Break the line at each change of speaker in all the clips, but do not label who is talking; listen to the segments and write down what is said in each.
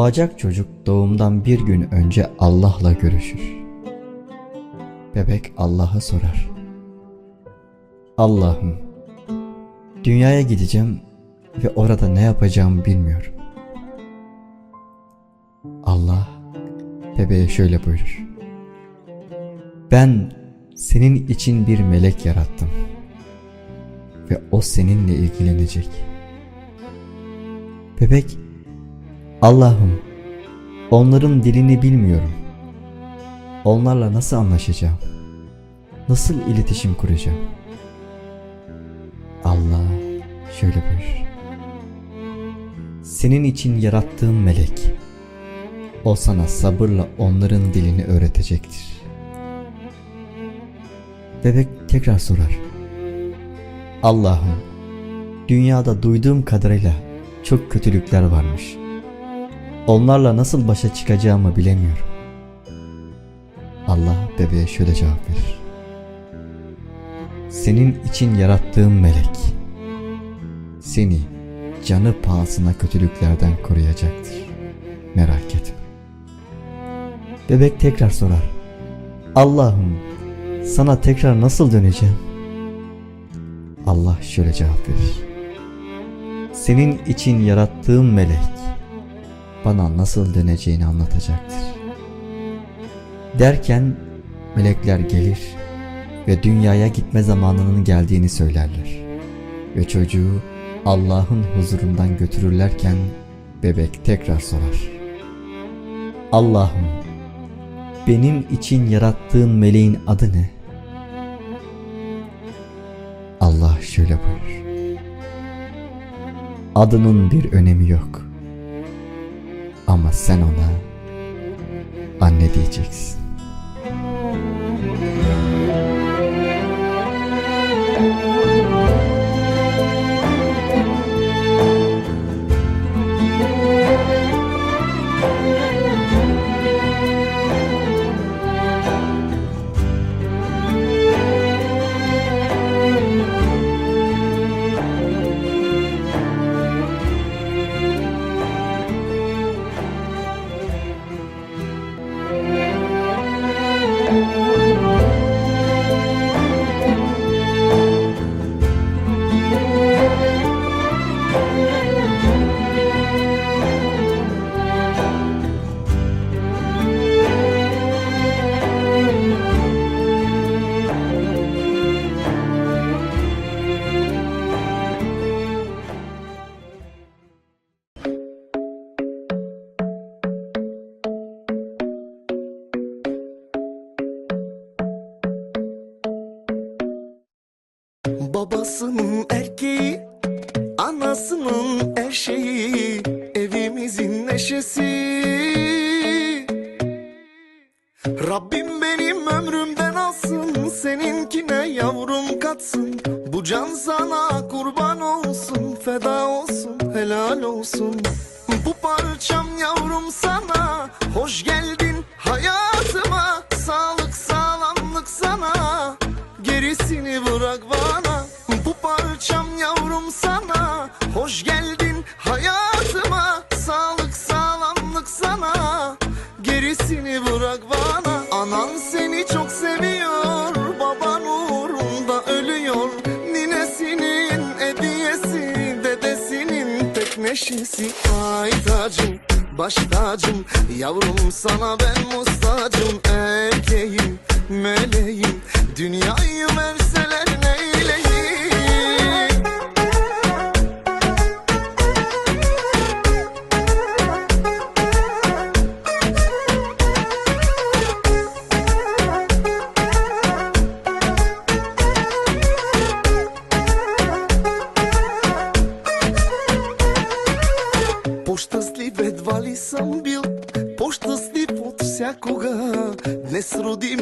Doğacak çocuk doğumdan bir gün önce Allah'la görüşür. Bebek Allah'a sorar. Allah'ım, dünyaya gideceğim ve orada ne yapacağımı bilmiyorum. Allah bebeğe şöyle buyurur. Ben senin için bir melek yarattım ve o seninle ilgilenecek. Bebek Allah'ım onların dilini bilmiyorum. Onlarla nasıl anlaşacağım? Nasıl iletişim kuracağım? Allah şöyle buyurur. Senin için yarattığım melek. O sana sabırla onların dilini öğretecektir. Bebek tekrar sorar. Allah'ım, dünyada duyduğum kadarıyla çok kötülükler varmış. Onlarla nasıl başa çıkacağımı bilemiyorum. Allah bebeğe şöyle cevap verir. Senin için yarattığım melek seni canı pahasına kötülüklerden koruyacaktır. Merak etme. Bebek tekrar sorar. Allah'ım sana tekrar nasıl döneceğim? Allah şöyle cevap verir. Senin için yarattığım melek bana nasıl döneceğini anlatacaktır. Derken melekler gelir ve dünyaya gitme zamanının geldiğini söylerler. Ve çocuğu Allah'ın huzurundan götürürlerken bebek tekrar sorar. Allah'ım benim için yarattığın meleğin adı ne? Allah şöyle buyurur. Adının bir önemi yok. Ama sen ona anne diyeceksin.
Babasının erkeği, anasının her şeyi, evimizin neşesi. Rabbim benim ömrümden alsın, seninkine yavrum katsın. Bu can sana kurban olsun, feda olsun, helal olsun. Bu parçam yavrum sana, hoş geldin hayatıma. Hoş geldin hayatıma. Sağlık sağlamlık sana, gerisini bırak bana. Anan seni çok seviyor, baban uğrunda ölüyor. Ninesinin hediyesi, dedesinin tek neşesi. Ay tacım, baş tacım, yavrum sana ben mustacım. Erkeğim, meleğim, dünyayı verseler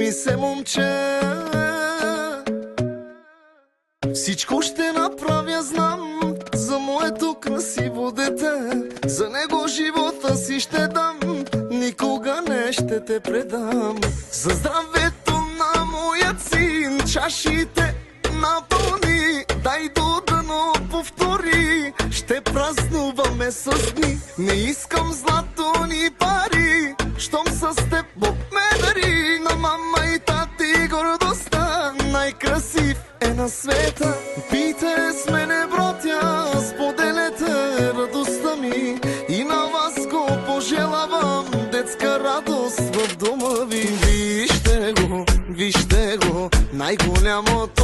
ми се момче. Всичко ще направя, знам, за моето красиво дете. За него живота си ще дам, никога не ще те предам. За здравето на моя син, чашите напълни, дай до дъно повтори. Ще празнуваме с дни Не искам злато ни пари Щом с теб на света Пийте с мене, братя Споделете радостта ми. И на вас го пожелавам Детска радост в дома ви. Вижте го, вижте го Най-голямото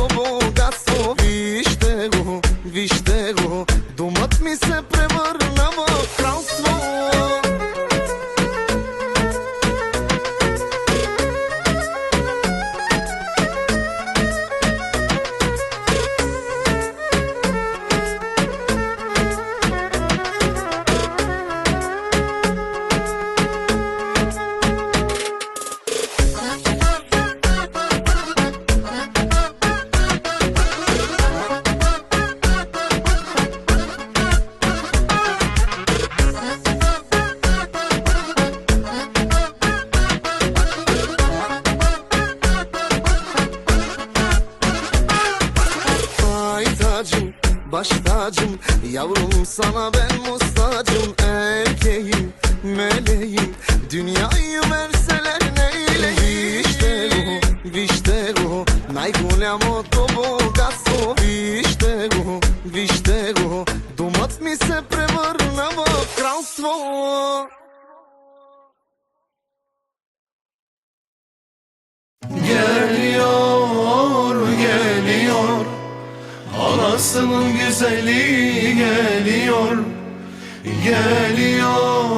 sana ben mustacım Erkeğim, meleğim Dünyayı verseler neyleyim Вижте го, вижте го Най-голямото богатство Вижте го, вижте го Домът ми се превърна в кралство
Geliyor, geliyor Anasının güzeli geliyor Geliyor,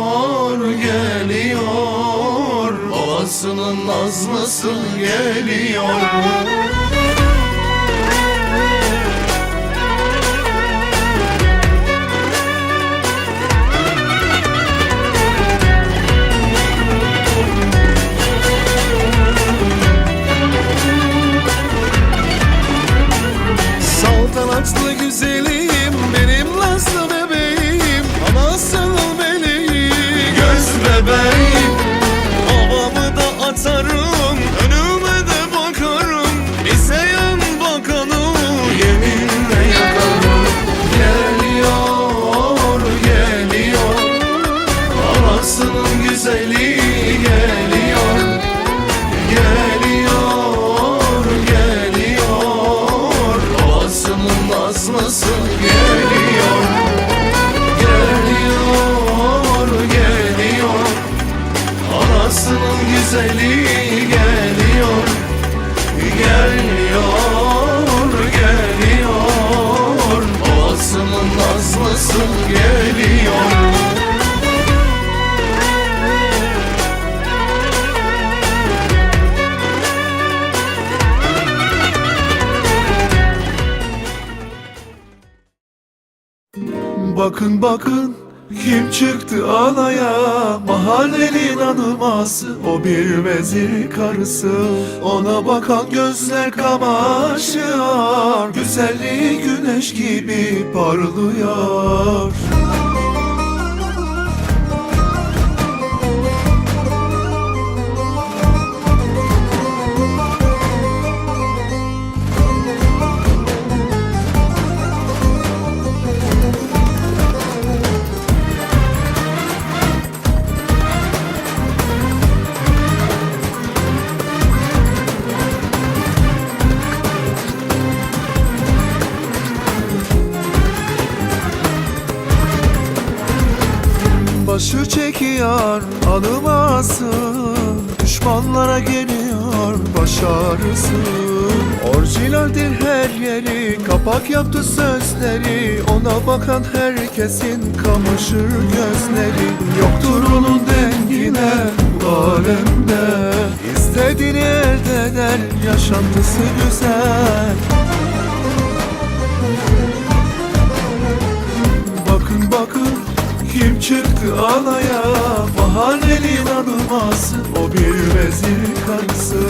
geliyor. Babasının nazlısı geliyor nazlısı geliyor? Geliyor, geliyor. Anasının güzeli Bakın bakın kim çıktı alaya? Mahallenin hanıması O bir vezir karısı. Ona bakan gözler kamaşıyor Güzelliği güneş gibi parlıyor Başı çekiyor anıması Düşmanlara geliyor baş ağrısı. Orijinaldir her yeri Kapak yaptı sözleri Ona bakan herkesin kamaşır gözleri. Yoktur onun dengine bu alemde İstediğini elde eder yaşantısı güzel. Bakın bakın kim çıktı alaya Mahallenin hanıması O bir vezir karısı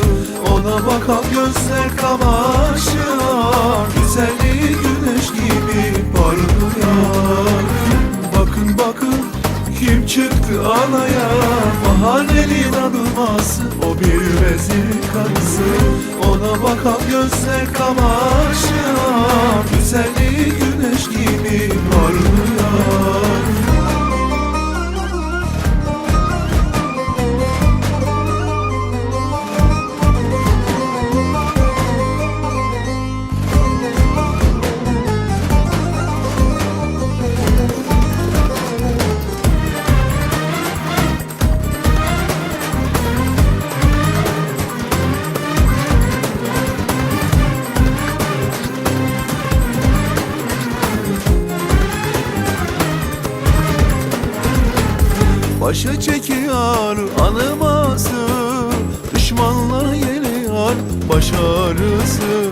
Ona bakan gözler kamaşıyor Güzelliği güneş gibi parlıyor. Bakın bakın. Kim çıktı alaya Mahallenin hanıması O bir vezir karısı Ona bakan gözler kamaşıyor Güzelliği güneş gibi parlıyor çekiyor anıması Düşmanlara geliyor baş ağrısı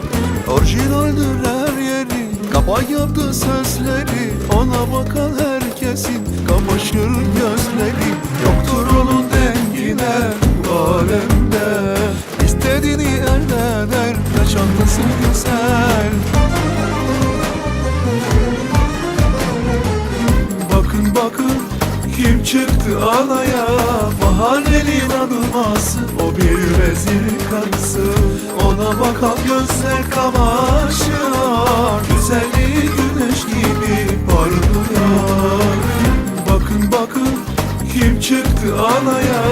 Orijinaldir her yeri Kapak yaptı sözleri. Ona bakan herkesin Kamaşır gözleri. Yoktur onun dengine bu alemde. İstediğini elde eder Ve çantası güzel. Bakın bakın kim çıktı alaya Mahallenin anılması O bir vezir karısı. Ona bakan gözler kamaşıyor Güzelliği güneş gibi parlıyor. Bakın bakın kim çıktı alaya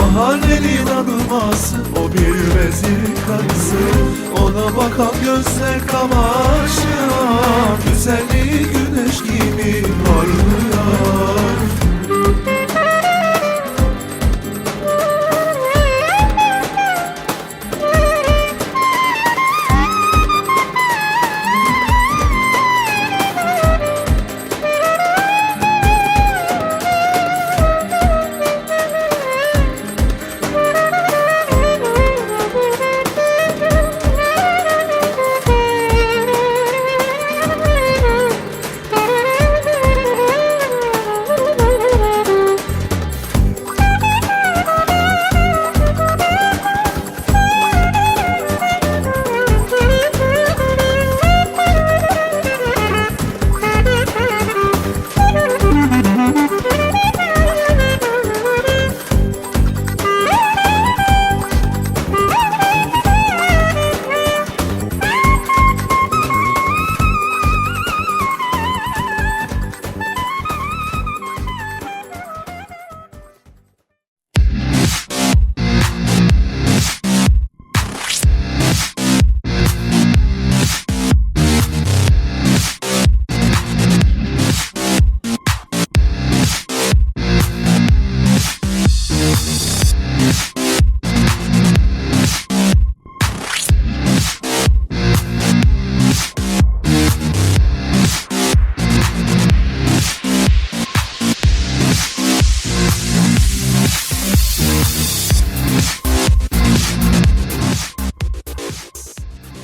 Mahallenin anılması O bir vezir karısı. Ona bakan gözler kamaşıyor Güzelliği